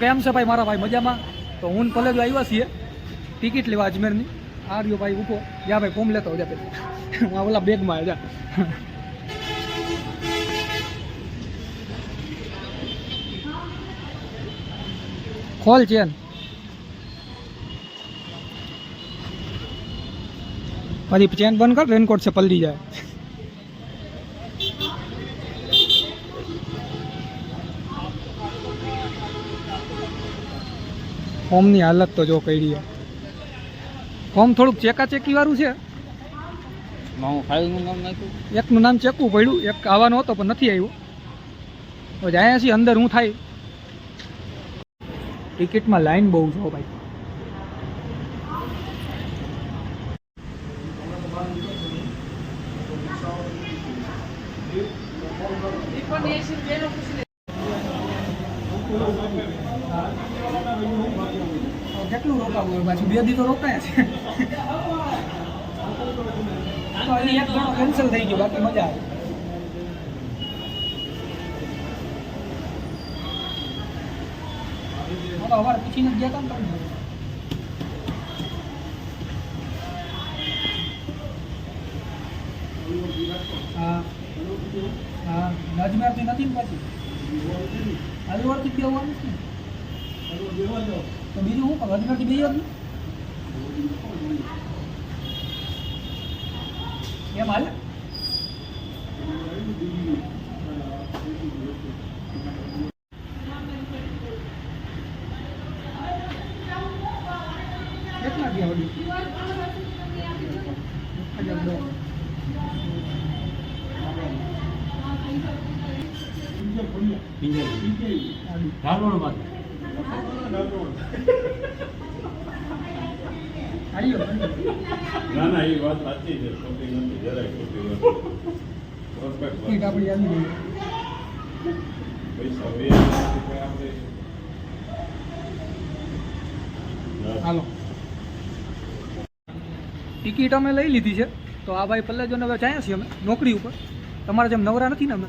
કેમ છે ભાઈ, મારા ભાઈ મજામાં? તો હું ને પલેજો આવ્યા છીએ. ટિકિટ લેવા અજમેરની. આ રહ્યો ભાઈ ઊભો જા ભાઈ, ફોર્મ લેતો જા પેલા. હું આ ઓલા બેગમાં જા ખોલ ચેન. પછી ચેન બંધ કર રેનકોટ છે પલળી જાય. ફોર્મની હાલત તો જો કઈ ફોર્મ થોડુંક ચેકાચેકી વાળું છે. હું ફાઇલનું નામ એકનું નામ ચેકવું પડ્યું. એક આવવાનો હતો પણ નથી આવ્યો. તો જાય છીએ અંદર હું થાય. ટિકિટમાં લાઈન બહુ છો ભાઈ. કેટલું રોકાવું હોય? પાછું બે દી તો રોકાયા છે તો કેન્સલ થઈ ગયો, બાકી મજા આવે. અમારે પૂછીને ગયા હતા ને. હા હા નજમેરથી નથી ને પછી? અલવરથી બેવાનું છે? તો બીજું હું અજમેરથી બે જ એમ હાલે? કેટલા ગયા હજાર દો હાલો ટિકિટ અમે લઈ લીધી છે. તો આ ભાઈ પલ્લેજોને હવે જાય છીએ અમે નોકરી ઉપર. તમારા જેમ નવરા નથી ને અમે?